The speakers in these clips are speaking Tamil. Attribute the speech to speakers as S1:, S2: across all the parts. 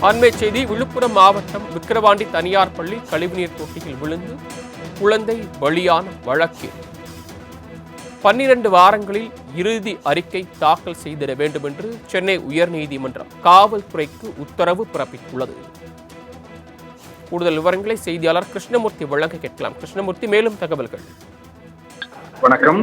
S1: அண்மை செய்தி விழுப்புரம் மாவட்டம் விக்கிரவாண்டி தனியார் பள்ளி கழிவுநீர் தொட்டியில் விழுந்து குழந்தை பலியான வழக்கில் பன்னிரண்டு வாரங்களில் இறுதி அறிக்கை தாக்கல் செய்திட வேண்டும் என்று சென்னை உயர்நீதிமன்றம் காவல்துறைக்கு உத்தரவு பிறப்பித்துள்ளது. கூடுதல் விவரங்களை செய்தியாளர் கிருஷ்ணமூர்த்தி வழங்க கேட்கலாம். கிருஷ்ணமூர்த்தி மேலும் தகவல்கள்.
S2: வணக்கம்.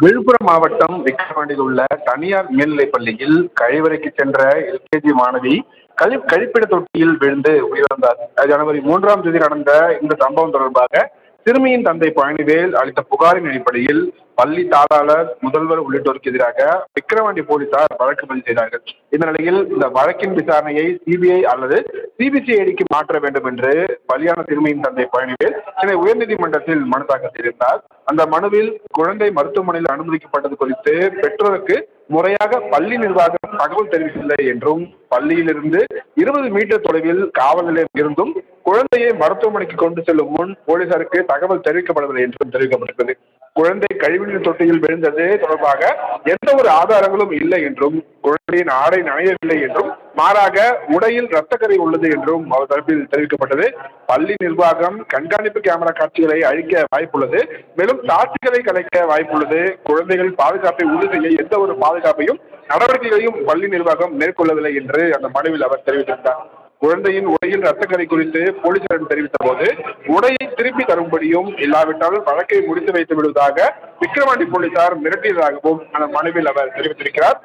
S2: விழுப்புரம் மாவட்டம் விக்கிரவாண்டியில் உள்ள தனியார் மேல்நிலைப் பள்ளியில் கழிவறைக்கு சென்ற எல்கேஜி மாணவி கழி கழிப்பிட தொட்டியில் விழுந்து உயிரிழந்தார். ஜனவரி மூன்றாம் தேதி நடந்த இந்த சம்பவம் தொடர்பாக சிறுமியின் தந்தை பழனிவேல் அளித்த புகாரின் அடிப்படையில் பள்ளி தாளாளர் முதல்வர் உள்ளிட்டோருக்கு எதிராக விக்கிரவாண்டி போலீசார் வழக்கு பதிவு செய்தார்கள். இந்த நிலையில் இந்த வழக்கின் விசாரணையை சிபிஐ அல்லது சிபிசிஐடிக்கு மாற்ற வேண்டும் என்று பலியான சிறுமியின் தந்தை பழனிவேல் சென்னை உயர்நீதிமன்றத்தில் மனு தாக்கல் செய்திருந்தார். அந்த மனுவில் குழந்தை மருத்துவமனையில் அனுமதிக்கப்பட்டது குறித்து பெற்றோருக்கு முறையாக பள்ளி நிர்வாகம் தகவல் தெரிவிக்கவில்லை என்றும் பள்ளியிலிருந்து இருபது மீட்டர் தொலைவில் காவல் நிலையம் இருந்தும் குழந்தையை மருத்துவமனைக்கு கொண்டு செல்லும் முன் போலீசாருக்கு தகவல் தெரிவிக்கப்படவில்லை என்றும் தெரிவிக்கப்பட்டது குழந்தை கழிவுநீர் தொட்டியில் விழுந்தது தொடர்பாக எந்த ஒரு ஆதாரங்களும் இல்லை என்றும் குழந்தையின் ஆடை நனையவில்லை என்றும் மாறாக உடையில் ரத்தக்கரை உள்ளது என்றும் அவர் தரப்பில் தெரிவிக்கப்பட்டது. பள்ளி நிர்வாகம் கண்காணிப்பு கேமரா காட்சிகளை அழிக்க வாய்ப்புள்ளது. மேலும் சாட்சிகளை கலைக்க வாய்ப்புள்ளது. குழந்தைகள் பாதுகாப்பை உறுதி செய்ய எந்த ஒரு பாதுகாப்பையும் நடவடிக்கைகளையும் பள்ளி நிர்வாகம் மேற்கொள்ளவில்லை என்று அந்த மனுவில் அவர் தெரிவித்திருந்தார். குழந்தையின் உடையில் ரத்தக்கரை குறித்து போலீசாரிடம் தெரிவித்த போது உடையை திருப்பி தரும்படியும் இல்லாவிட்டால் வழக்கை முடித்து வைத்து விடுவதாக விக்கிரவாண்டி போலீசார் மிரட்டியதாகவும் அந்த மனுவில் அவர் தெரிவித்திருக்கிறார்.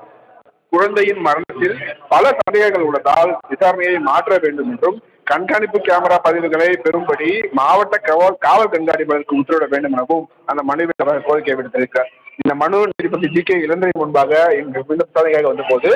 S2: குழந்தையின் மரணத்தில் பல சந்தேகங்கள் உள்ளதால் விசாரணையை மாற்ற வேண்டும் என்றும் கண்காணிப்பு கேமரா பதிவுகளை பெறும்படி மாவட்ட காவல் காவல் கண்காணிப்பாளருக்கு உத்தரவிட வேண்டும் எனவும் அந்த மனுவில் அவர் கோரிக்கை விடுத்திருக்கிறார். இந்த மனு நீதிபதி ஜி கே இளந்திரை முன்பாக இன்று விண்ணப்பதாக வந்தபோது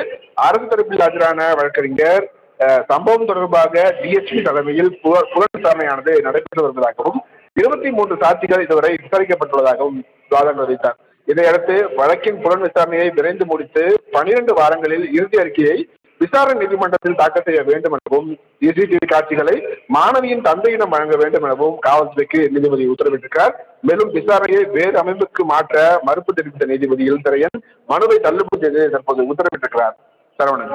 S2: அரசு தரப்பில் ஆஜரான வழக்கறிஞர் சம்பவம் தொடர்பாக டிஎஸ்பி தலைமையில் புகழ் புலன் விசாரணையானது நடைபெற்று வருவதாகவும் இருபத்தி மூன்று சாட்சிகள் இதுவரை விசாரிக்கப்பட்டுள்ளதாகவும் வாதங்கள் அறிவித்தார் இதையடுத்து வழக்கின் புலன் விசாரணையை விரைந்து முடித்து பனிரெண்டு வாரங்களில் இறுதி அறிக்கையை விசாரணை நீதிமன்றத்தில் தாக்கல் செய்ய வேண்டும் எனவும் சிசிடிவி காட்சிகளை மாணவியின் தந்தையிடம் வழங்க வேண்டும் எனவும் காவல்துறைக்கு நீதிபதி உத்தரவிட்டிருக்கார் மேலும் விசாரணையை வேறு அமைப்புக்கு மாற்ற மறுப்பு தெரிவித்த நீதிபதி இளந்திரையன் மனுவை தள்ளுபடி செய்து தற்போது உத்தரவிட்டிருக்கிறார். சரவணன்.